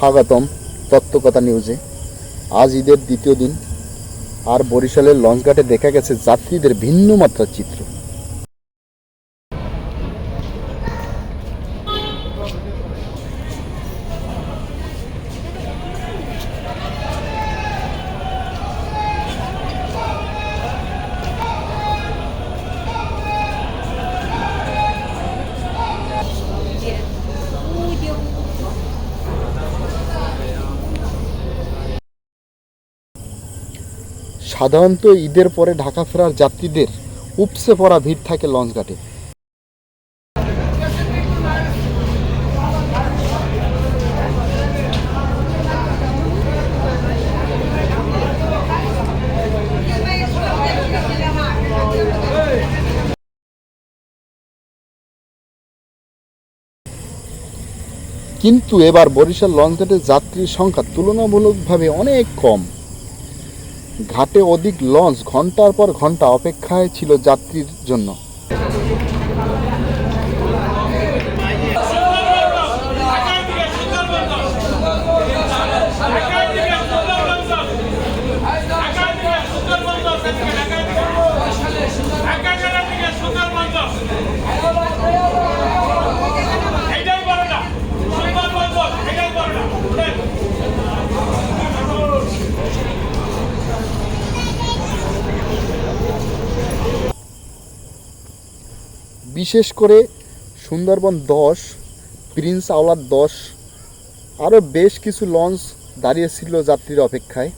স্বাগতম তত্ত্বকথা নিউজে। আজ ঈদের দ্বিতীয় দিন, আর বরিশালের লঞ্চঘাটে দেখা গেছে যাত্রীদের ভিন্ন মাত্রার চিত্র। সাধারণত ঈদের পরে ঢাকা ফেরার যাত্রীদের উপসে পড়া ভিড় থাকে লঞ্চঘাটে কিন্তু এবার বরিশাল লঞ্চঘাটে যাত্রীর সংখ্যা তুলনামূলকভাবে অনেক কম। ঘাটে অধিক লঞ্চ ঘণ্টার পর ঘণ্টা অপেক্ষায় ছিল যাত্রীর জন্য। বিশেষ করে সুন্দরবন দশ প্রিন্স আওলার দশ আরও বেশ কিছু লঞ্চ দাঁড়িয়েছিল যাত্রীর অপেক্ষায়।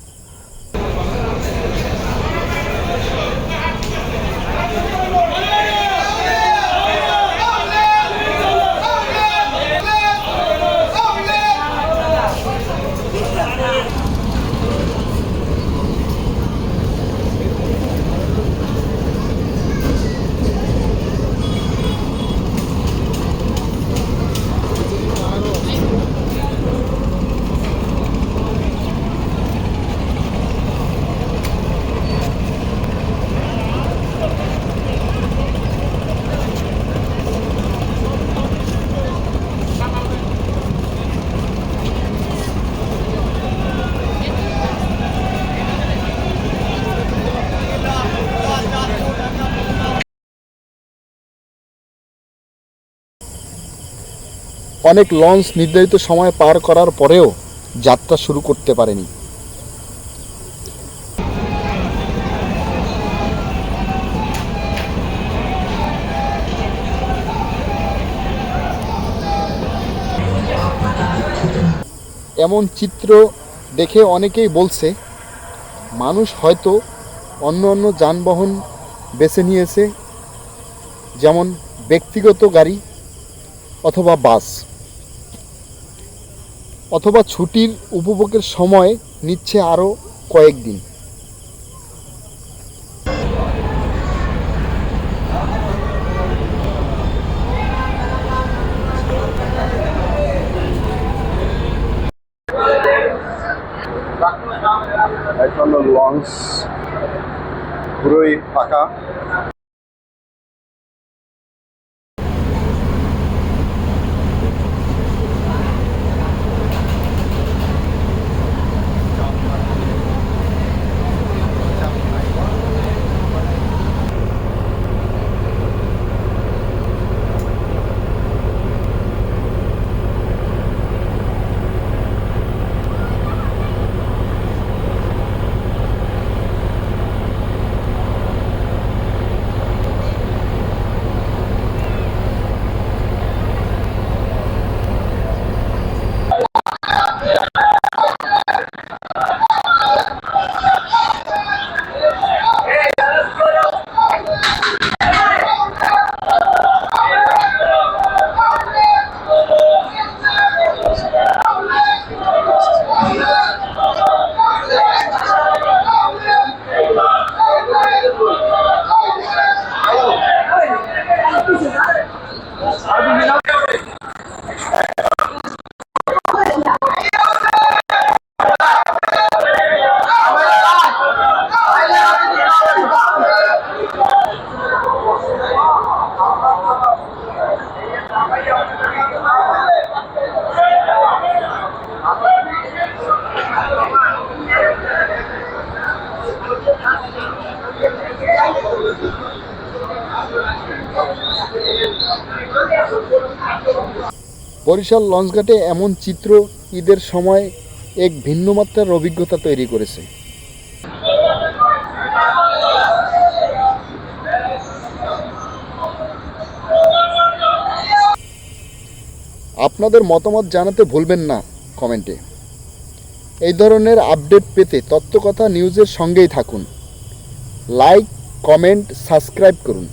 অনেক লঞ্চ নির্ধারিত সময় পার করার পরেও যাত্রা শুরু করতে পারেনি। এমন চিত্র দেখে অনেকেই বলছে, মানুষ হয়তো অন্য অন্য যানবাহন বেছে নিয়েছে, যেমন ব্যক্তিগত গাড়ি অথবা বাস। অথবা ছুটির উপভোগের সময় নিচ্ছে আরও কয়েকদিন লঞ্চ পুরোই ফাঁকা বরিশাল লঞ্চঘাটে এমন চিত্র ঈদের সময় এক ভিন্ন মাত্রার অভিজ্ঞতা তৈরি করেছে। আপনাদের মতামত জানাতে ভুলবেন না কমেন্টে। এই ধরনের আপডেট পেতে তত্ত্বকথা নিউজের সঙ্গেই থাকুন। লাইক, কমেন্ট, সাবস্ক্রাইব করুন।